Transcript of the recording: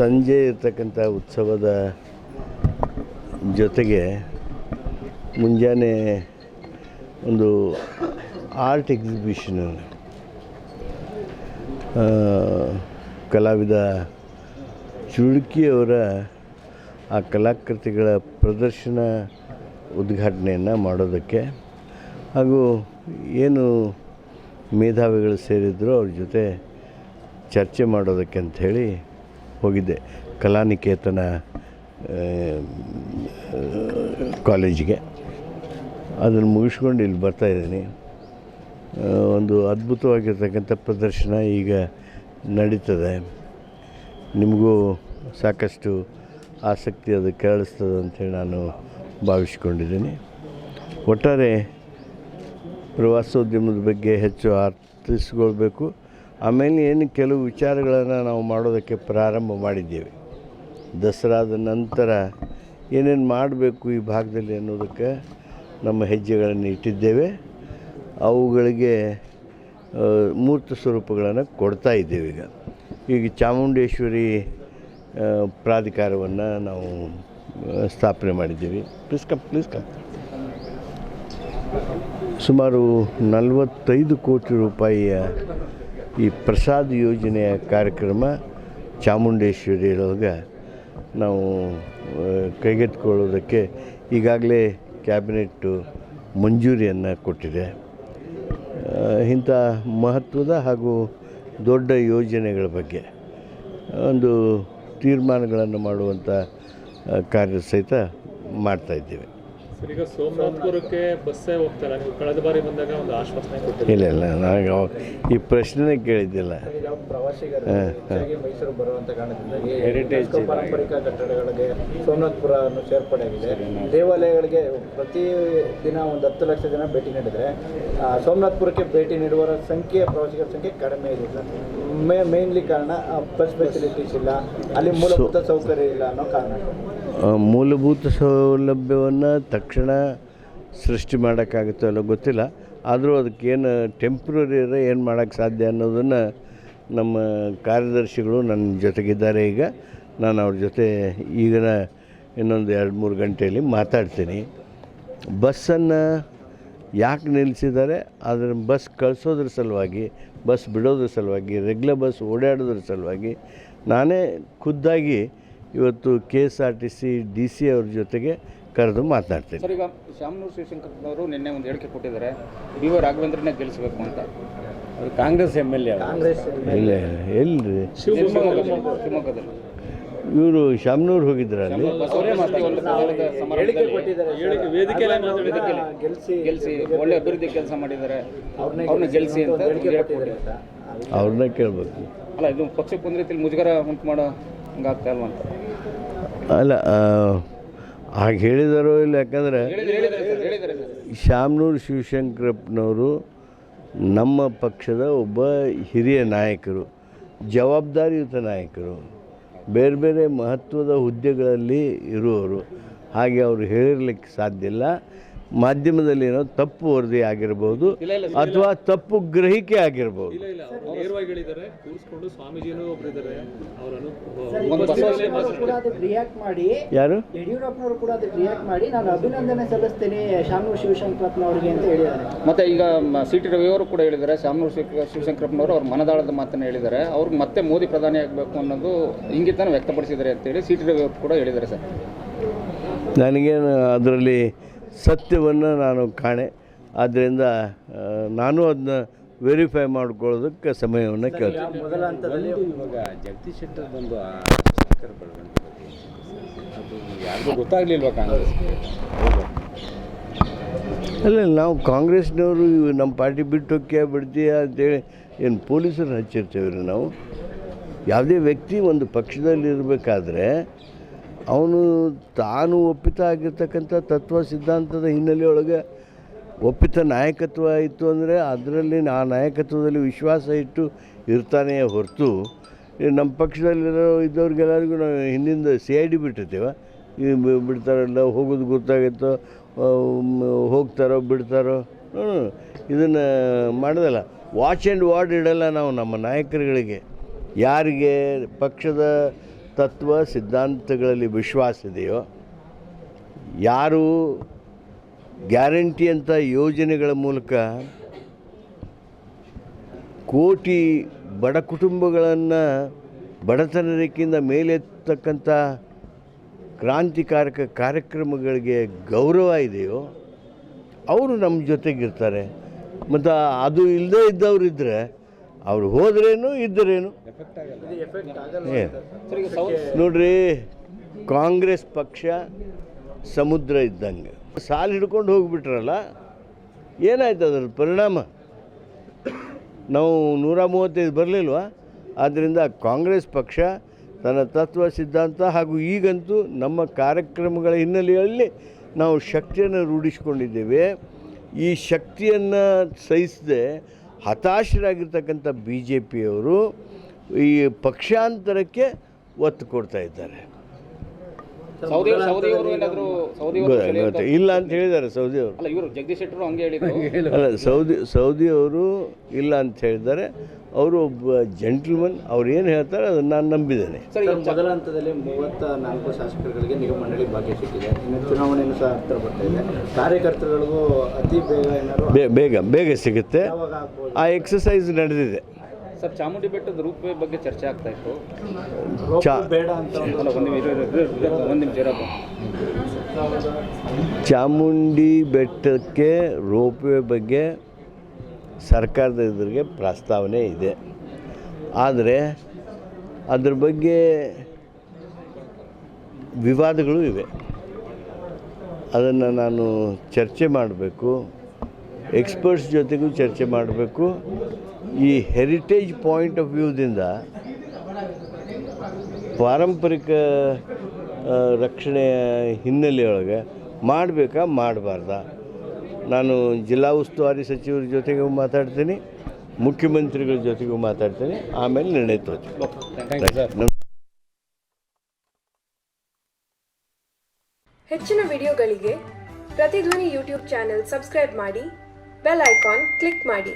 ಸಂಜೆ ಇರ್ತಕ್ಕಂಥ ಉತ್ಸವದ ಜೊತೆಗೆ ಮುಂಜಾನೆ ಒಂದು ಆರ್ಟ್ ಎಕ್ಸಿಬಿಷನ್ ಕಲಾವಿದ ಚುಡುಕಿಯವರ ಆ ಕಲಾಕೃತಿಗಳ ಪ್ರದರ್ಶನ ಉದ್ಘಾಟನೆಯನ್ನು ಮಾಡೋದಕ್ಕೆ ಹಾಗೂ ಏನು ಮೇಧಾವಿಗಳು ಸೇರಿದ್ರು ಅವ್ರ ಜೊತೆ ಚರ್ಚೆ ಮಾಡೋದಕ್ಕೆ ಅಂಥೇಳಿ ಹೋಗಿದ್ದೆ ಕಲಾನಿಕೇತನ ಕಾಲೇಜಿಗೆ. ಅದನ್ನು ಮುಗಿಸ್ಕೊಂಡು ಇಲ್ಲಿ ಬರ್ತಾಯಿದ್ದೀನಿ ಒಂದು ಅದ್ಭುತವಾಗಿರ್ತಕ್ಕಂಥ ಪ್ರದರ್ಶನ ಈಗ ನಡೀತದೆ. ನಿಮಗೂ ಸಾಕಷ್ಟು ಆಸಕ್ತಿ ಅದು ಕೇಳಿಸ್ತದೆ ಅಂಥೇಳಿ ನಾನು ಭಾವಿಸ್ಕೊಂಡಿದ್ದೀನಿ. ಒಟ್ಟಾರೆ ಪ್ರವಾಸೋದ್ಯಮದ ಬಗ್ಗೆ ಹೆಚ್ಚು ಅರ್ಥೈಸ್ಕೊಳ್ಬೇಕು. ಆಮೇಲೆ ಏನು ಕೆಲವು ವಿಚಾರಗಳನ್ನು ನಾವು ಮಾಡೋದಕ್ಕೆ ಪ್ರಾರಂಭ ಮಾಡಿದ್ದೇವೆ. ದಸರಾದ ನಂತರ ಏನೇನು ಮಾಡಬೇಕು ಈ ಭಾಗದಲ್ಲಿ ಅನ್ನೋದಕ್ಕೆ ನಮ್ಮ ಹೆಜ್ಜೆಗಳನ್ನು ಇಟ್ಟಿದ್ದೇವೆ. ಅವುಗಳಿಗೆ ಮೂರ್ತ ಸ್ವರೂಪಗಳನ್ನು ಕೊಡ್ತಾ ಇದ್ದೇವೆ ಈಗ. ಈಗ ಚಾಮುಂಡೇಶ್ವರಿ ಪ್ರಾಧಿಕಾರವನ್ನು ನಾವು ಸ್ಥಾಪನೆ ಮಾಡಿದ್ದೀವಿ. ಪ್ಲೀಸ್ ಕಮ್ ಪ್ಲೀಸ್ ಕಮ್ ಸುಮಾರು ನಲವತ್ತೈದು ಕೋಟಿ ರೂಪಾಯಿಯ ಈ ಪ್ರಸಾದ್ ಯೋಜನೆಯ ಕಾರ್ಯಕ್ರಮ ಚಾಮುಂಡೇಶ್ವರಿಯೊಳಗೆ ನಾವು ಕೈಗೆತ್ತಿಕೊಳ್ಳೋದಕ್ಕೆ ಈಗಾಗಲೇ ಕ್ಯಾಬಿನೆಟ್ಟು ಮಂಜೂರಿಯನ್ನು ಕೊಟ್ಟಿದೆ. ಇಂಥ ಮಹತ್ವದ ಹಾಗೂ ದೊಡ್ಡ ಯೋಜನೆಗಳ ಬಗ್ಗೆ, ಒಂದು ತೀರ್ಮಾನಗಳನ್ನು ಮಾಡುವಂಥ ಕಾರ್ಯ ಸಹಿತ ಮಾಡ್ತಾಯಿದ್ದೇವೆ ಸರ್ ಈಗ ಸೋಮನಾಥ್ಪುರಕ್ಕೆ ಬಸ್ಸೇ ಹೋಗ್ತಾರೆ. ನೀವು ಕಳೆದ ಬಾರಿ ಬಂದಾಗ ಒಂದು ಆಶ್ವಾಸನೆ ಕೊಟ್ಟಿದ್ದೀರಿ ಇಲ್ಲ ಇಲ್ಲ ನನಗೆ ಈ ಪ್ರಶ್ನೆ ಕೇಳಿದ್ದಿಲ್ಲ. ಈಗ ಪ್ರವಾಸಿಗರು ಮೈಸೂರು ಬರುವಂತ ಕಾರಣದಿಂದಾಗಿ ಹೆರಿಟೇಜ್ ಪಾರಂಪರಿಕ ಕಟ್ಟಡಗಳಿಗೆ ಸೇರ್ಪಡೆ ಸೇರ್ಪಡೆಯಾಗಿದೆ ದೇವಾಲಯಗಳಿಗೆ ಪ್ರತಿ ದಿನ ಒಂದು ಹತ್ತು ಲಕ್ಷ ಜನ ಭೇಟಿ ನೀಡಿದರೆ ಆ, ಸೋಮನಾಥ್ಪುರಕ್ಕೆ ಭೇಟಿ ನೀಡುವರ ಸಂಖ್ಯೆ ಪ್ರವಾಸಿಗರ ಸಂಖ್ಯೆ ಕಡಿಮೆ ಇದೆ ಸರ್. ಮೇ ಮೇನ್ಲಿ ಕಾರಣ ಬಸ್ ಫೆಸಿಲಿಟೀಸ್ ಇಲ್ಲ. ಅಲ್ಲಿ ಮೂಲಭೂತ ಸೌಕರ್ಯ ಇಲ್ಲ ಅನ್ನೋ ಕಾರಣ. ಮೂಲಭೂತ ಸೌಲಭ್ಯವನ್ನು ತಕ್ಷಣ ಸೃಷ್ಟಿ ಮಾಡೋಕ್ಕಾಗುತ್ತೋ ಅಲ್ಲೋ ಗೊತ್ತಿಲ್ಲ. ಆದರೂ ಅದಕ್ಕೇನು ಟೆಂಪ್ರರಿ ಏನು ಮಾಡೋಕ್ಕೆ ಸಾಧ್ಯ ಅನ್ನೋದನ್ನು ನಮ್ಮ ಕಾರ್ಯದರ್ಶಿಗಳು ನನ್ನ ಜೊತೆಗಿದ್ದಾರೆ ಈಗ. ನಾನು ಅವ್ರ ಜೊತೆ ಈಗಿನ ಇನ್ನೊಂದು ಎರಡು ಮೂರು ಗಂಟೆಯಲ್ಲಿ ಮಾತಾಡ್ತೀನಿ. ಬಸ್ಸನ್ನು ಯಾಕೆ ನಿಲ್ಲಿಸಿದ್ದಾರೆ ಅದರ ಬಸ್ ಕಳಿಸೋದ್ರ ಸಲುವಾಗಿ, ಬಸ್ ಬಿಡೋದ್ರ ಸಲುವಾಗಿ ರೆಗ್ಯುಲರ್ ಬಸ್ ಓಡಾಡೋದ್ರ ಸಲುವಾಗಿ ನಾನೇ ಖುದ್ದಾಗಿ ಇವತ್ತು K S R T C D C ಅವ್ರ ಜೊತೆಗೆ ಕರೆದು ಮಾತನಾಡ್ತೇನೆ ಸರ್ ಈಗ ಶಾಮನೂರು ಶಿವಶಂಕರ್ನವರು ನಿನ್ನೆ ಒಂದು ಹೇಳಿಕೆ ಕೊಟ್ಟಿದ್ದಾರೆ. ಬಿ ವೈ ರಾಘವೇಂದ್ರನೇ ಗೆಲ್ಲಿಸಬೇಕು ಅಂತ. Congress M L A Congress ಇಲ್ಲ ಎಲ್ರಿ? ಶಿವಮೊಗ್ಗದಲ್ಲಿ. ಇವರು ಶಾಮನೂರು ಹೋಗಿದ್ರ ಅಲ್ಲಿ ಒಳ್ಳೆ ಅಭಿವೃದ್ಧಿ ಕೆಲಸ ಮಾಡಿದ್ದಾರೆ. ಅವ್ರನ್ನೇ ಗೆಲ್ಸಿ ಅಂತ ಅವ್ರನ್ನ ಕೇಳಬೇಕು. ಅಲ್ಲ ಇದು ಪಕ್ಷಕ್ಕೆ ಒಂದು ರೀತಿಯಲ್ಲಿ ಮುಜುಗರ ಉಂಟು ಮಾಡೋ ಹಂಗಾಗ್ತಾ ಇಲ್ವಾ ಅಂತ. ಅಲ್ಲ ಹಾಗೆ ಹೇಳಿದಾರೋ ಇಲ್ಲ? ಯಾಕಂದ್ರೆ ಶಾಮನೂರು ಶಿವಶಂಕರಪ್ಪನವರು ನಮ್ಮ ಪಕ್ಷದ ಒಬ್ಬ ಹಿರಿಯ ನಾಯಕರು, ಜವಾಬ್ದಾರಿಯುತ ನಾಯಕರು, ಬೇರೆ ಬೇರೆ ಮಹತ್ವದ ಹುದ್ದೆಗಳಲ್ಲಿ ಇರುವವರು. ಹಾಗೆ ಅವರು ಹೇಳಿರ್ಲಿಕ್ಕೆ ಸಾಧ್ಯ ಇಲ್ಲ. ಮಾಧ್ಯಮದಲ್ಲಿ ಏನೋ ತಪ್ಪು ವರದಿ ಆಗಿರ್ಬೋದು ಅಥವಾ ತಪ್ಪು ಗ್ರಹಿಕೆ ಆಗಿರ್ಬೋದು. ಯಾರು? ಯಡಿಯೂರಪ್ಪನವರು ಕೂಡ ಅದಕ್ಕೆ ರಿಯಾಕ್ಟ್ ಮಾಡಿ. ನಾನು ಅಭಿನಂದನೆ ಸಲ್ಲಿಸ್ತೀನಿ ಶಾಮನೂರು ಶಿವಶಂಕರಪ್ಪನವರಿಗೆ ಅಂತ ಹೇಳಿದ್ದಾರೆ. ಮತ್ತೆ ಈಗ ಸಿ ಟಿ ರವಿಯವರು ಕೂಡ ಹೇಳಿದ್ದಾರೆ. ಶಾಮನೂರು ಶಿವ ಶಿವಶಂಕರಪ್ಪನವರು ಅವ್ರ ಮನದಾಳದ ಮಾತನ್ನು ಹೇಳಿದ್ದಾರೆ. ಅವ್ರಿಗೆ ಮತ್ತೆ ಮೋದಿ ಪ್ರಧಾನಿ ಆಗಬೇಕು ಅನ್ನೋದು ಇಂಗಿತನ ವ್ಯಕ್ತಪಡಿಸಿದ್ದಾರೆ ಅಂತೇಳಿ ಸಿ ಟಿ ರವಿ ಅವರು ಕೂಡ ಹೇಳಿದ್ದಾರೆ ಸರ್. ನನಗೇನು ಅದರಲ್ಲಿ ಸತ್ಯವನ್ನು ನಾನು ಕಾಣೆ. ಆದ್ದರಿಂದ ನಾನು ಅದನ್ನ ವೆರಿಫೈ ಮಾಡ್ಕೊಳ್ಳೋದಕ್ಕೆ ಸಮಯವನ್ನು ಕೇಳ್ತೀನಿ. ಮೊದಲ ಹಂತದಲ್ಲಿ ಇವಾಗ ಜಗದೀಶ್ ಶೆಟ್ಟರ್ ಬಂದು ಬೆಳವಣಿಗೆ ಅದು ಯಾರಿಗೂ ಗೊತ್ತಾಗ್ಲಿಲ್ವಾ ಕಾಂಗ್ರೆಸ್ಗೆ? ಅಲ್ಲ ನಾವು ಕಾಂಗ್ರೆಸ್ನವರು ಇವ್ ನಮ್ಮ ಪಾರ್ಟಿ ಬಿಟ್ಟು ಹೋಗ್ಯಾ ಬಿಡ್ತೀಯ ಅಂತೇಳಿ ಏನು ಪೊಲೀಸರು ಹಚ್ಚಿರ್ತೇವೆ ರೀ ನಾವು. ಯಾವುದೇ ವ್ಯಕ್ತಿ ಒಂದು ಪಕ್ಷದಲ್ಲಿ ಇರಬೇಕಾದ್ರೆ ಅವನು ತಾನು ಒಪ್ಪಿತ ಆಗಿರ್ತಕ್ಕಂಥ ತತ್ವ ಸಿದ್ಧಾಂತದ ಹಿನ್ನೆಲೆಯೊಳಗೆ ಒಪ್ಪಿತ ನಾಯಕತ್ವ ಇತ್ತು ಅಂದರೆ ಅದರಲ್ಲಿ ಆ ನಾಯಕತ್ವದಲ್ಲಿ ವಿಶ್ವಾಸ ಇಟ್ಟು ಇರ್ತಾನೆಯೇ ಹೊರತು. ನಮ್ಮ ಪಕ್ಷದಲ್ಲಿರೋ ಇದ್ದವ್ರಿಗೆಲ್ಲರಿಗೂ ನಾವು ಹಿಂದಿಂದ ಸಿ ಐ ಡಿ ಬಿಟ್ಟಿರ್ತೇವೆ ಬಿಡ್ತಾರಲ್ಲ ಹೋಗೋದು ಗೊತ್ತಾಗುತ್ತೋ ಹೋಗ್ತಾರೋ ಬಿಡ್ತಾರೋ. ಇದನ್ನು ಮಾಡೋದಲ್ಲ. ವಾಚ್ ಆ್ಯಂಡ್ ವಾರ್ಡ್ ಇಡಲ್ಲ ನಾವು ನಮ್ಮ ನಾಯಕರುಗಳಿಗೆ. ಯಾರಿಗೆ? ಪಕ್ಷದ ತತ್ವ ಸಿದ್ಧಾಂತಗಳಲ್ಲಿ ವಿಶ್ವಾಸ ಇದೆಯೋ, ಯಾರು ಗ್ಯಾರಂಟಿ ಅಂತ ಯೋಜನೆಗಳ ಮೂಲಕ ಕೋಟಿ ಬಡ ಕುಟುಂಬಗಳನ್ನು ಬಡತನ ರೇಖೆಯಿಂದ ಮೇಲೆತ್ತಕ್ಕಂಥ ಕ್ರಾಂತಿಕಾರಕ ಕಾರ್ಯಕ್ರಮಗಳಿಗೆ ಗೌರವ ಇದೆಯೋ, ಅವರು ನಮ್ಮ ಜೊತೆಗಿರ್ತಾರೆ. ಮತ್ತು ಅದು ಇಲ್ಲದೇ ಇದ್ದವರಿದ್ದರೆ ಅವ್ರು ಹೋದ್ರೇನು, ಇದ್ದರೇನು? ನೋಡ್ರಿ, ಕಾಂಗ್ರೆಸ್ ಪಕ್ಷ ಸಮುದ್ರ ಇದ್ದಂಗೆ. ಸಾಲು ಹಿಡ್ಕೊಂಡು ಹೋಗ್ಬಿಟ್ರಲ್ಲ, ಏನಾಯ್ತು ಅದ್ರ ಪರಿಣಾಮ? ನಾವು ನೂರ ಮೂವತ್ತೈದು ಬರಲಿಲ್ವಾ? ಆದ್ದರಿಂದ ಕಾಂಗ್ರೆಸ್ ಪಕ್ಷ ತನ್ನ ತತ್ವ ಸಿದ್ಧಾಂತ ಹಾಗೂ ಈಗಂತೂ ನಮ್ಮ ಕಾರ್ಯಕ್ರಮಗಳ ಹಿನ್ನೆಲೆಯಲ್ಲಿ ನಾವು ಶಕ್ತಿಯನ್ನು ರೂಢಿಸ್ಕೊಂಡಿದ್ದೇವೆ. ಈ ಶಕ್ತಿಯನ್ನು ಸಹಿಸದೆ ಹತಾಶರಾಗಿರ್ತಕ್ಕಂಥ ಬಿ ಜೆ ಪಿಯವರು ಈ ಪಕ್ಷಾಂತರಕ್ಕೆ ಒತ್ತು ಕೊಡ್ತಾ ಇದ್ದಾರೆ. ಸೌದಿ ಸೌದಿ ಅವರು ಏನಾದರೂ ಸೌದಿ ಅವರು ಗೊತ್ತಾಯ್ತು, ಗೊತ್ತಾಯ್ತು. ಇಲ್ಲ ಅಂತ ಹೇಳಿದ್ದಾರೆ ಸೌದಿ ಅವರು ಅಲ್ಲ ಇವರು ಜಗದೀಶ್ ಶೆಟ್ಟರು ಹಂಗೆ ಹೇಳಿದ್ರು. ಅಲ್ಲ ಸೌದಿ ಸೌದಿ ಅವರು ಇಲ್ಲ ಅಂತ ಹೇಳಿದ್ದಾರೆ. ಅವರು ಒಬ್ಬ ಜೆಂಟ್ಲ್ಮನ್ ಅವ್ರು ಏನು ಹೇಳ್ತಾರೆ ಅದನ್ನು ನಾನು ನಂಬಿದ್ದೇನೆ. ಸರ್ ಮೊದಲ ಹಂತದಲ್ಲಿ ಮೂವತ್ತ ನಾಲ್ಕು ಶಾಸಕರುಗಳಿಗೆ ನಿಗಮ ಮಂಡಳಿ ಭಾಗ್ಯ ಸಿಕ್ಕಿದೆ. ಇನ್ನು ಚುನಾವಣೆಯನ್ನು ಸಹ ಹತ್ತಿರ ಬರ್ತಾ ಇದೆ. ಕಾರ್ಯಕರ್ತರುಗಳಿಗೂ ಅತಿ ಬೇಗ ಏನಾದರೂ ಬೇಗ ಬೇಗ ಸಿಗುತ್ತೆ. ಆ ಎಕ್ಸಸೈಸ್ ನಡೆದಿದೆ. ಸರ್ ಚಾಮುಂಡಿ ಬೆಟ್ಟದ ರೋಪ್ ಬಗ್ಗೆ ಚರ್ಚೆ ಆಗ್ತಾ ಇತ್ತು. ಚಾ ಬೇಡ ಅಂತ ಒಂದು ಒಂದು ನಿಮಿಷ ಚಾಮುಂಡಿ ಬೆಟ್ಟಕ್ಕೆ ರೋಪ್ವೇ ಬಗ್ಗೆ ಸರ್ಕಾರದ ಎದುರಿಗೆ ಪ್ರಸ್ತಾವನೆ ಇದೆ. ಆದರೆ ಅದ್ರ ಬಗ್ಗೆ ವಿವಾದಗಳು ಇವೆ. ಅದನ್ನು ನಾನು ಚರ್ಚೆ ಮಾಡಬೇಕು. ಎಕ್ಸ್ಪರ್ಟ್ಸ್ ಜೊತೆಗೂ ಚರ್ಚೆ ಮಾಡಬೇಕು. ಈ ಹೆರಿಟೇಜ್ ಪಾಯಿಂಟ್ ಆಫ್ ವ್ಯೂದಿಂದ ಪಾರಂಪರಿಕ ರಕ್ಷಣೆಯ ಹಿನ್ನೆಲೆಯೊಳಗೆ ಮಾಡಬೇಕಾ ಮಾಡಬಾರ್ದ? ನಾನು ಜಿಲ್ಲಾ ಉಸ್ತುವಾರಿ ಸಚಿವರ ಜೊತೆಗೂ ಮಾತಾಡ್ತೀನಿ ಮುಖ್ಯಮಂತ್ರಿಗಳ ಜೊತೆಗೂ ಮಾತಾಡ್ತೀನಿ ಆಮೇಲೆ ನಿರ್ಣಯ ನಮ್- ಹೆಚ್ಚಿನ ವಿಡಿಯೋಗಳಿಗೆ ಪ್ರತಿಧ್ವನಿ ಯೂಟ್ಯೂಬ್ ಚಾನೆಲ್ ಸಬ್ಸ್ಕ್ರೈಬ್ ಮಾಡಿ ಬೆಲ್ ಐಕಾನ್ ಕ್ಲಿಕ್ ಮಾಡಿ.